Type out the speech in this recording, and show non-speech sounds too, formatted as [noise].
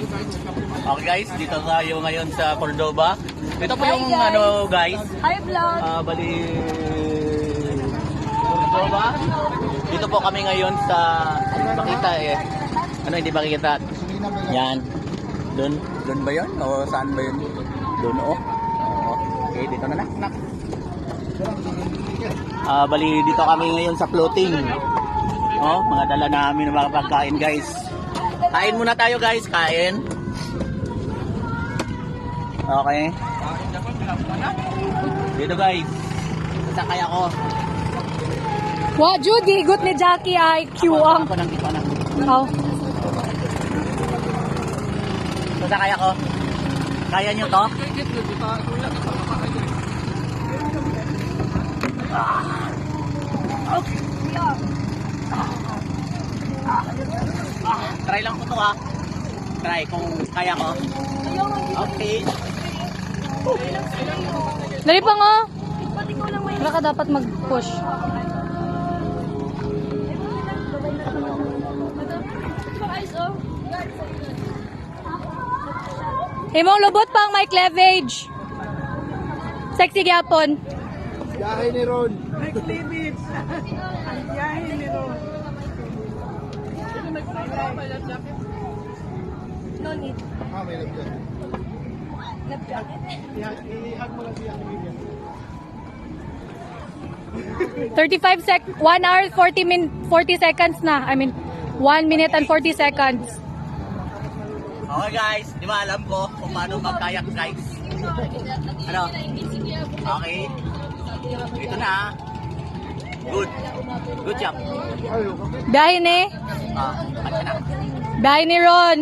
Okay guys, dito tayo ngayon sa Cordoba. Ito po Hi, yung guys. ano guys, Hi vlog! ah bali Cordoba. Dito po kami ngayon sa makita eh. Ano hindi makita? Yan. Doon, doon ba 'yon? O saan ba 'yun? Doon oh. Oo. Okay, dito na nak. nak. Ah, bali dito kami ngayon sa floating. Oh, mga dala namin ng mga pagkain, guys. Kain muna tayo, guys. Kain. Okay. Dito, guys. Sasakay ako. Wa, Judy, good ni Jackie ay Q ang. Ako ng ipa na. Oh. Sasakay ako. Kaya nyo to? Try lang ko to ha. Try kung kaya ko. Okay. Dali pa nga. Wala ka dapat mag-push. Imong lubot pang may cleavage. Sexy gyapon. Biyahe ni Ron. [laughs] No need. Ah, may lagyan. 35 sec 1 hour 40 min 40 seconds na. I mean 1 minute and 40 seconds. Okay guys, di ba alam ko kung paano mag-kayak guys? Ano? Okay. Ito na ha. Good. Good job. Biyahe ni. Biyahe ni Ron.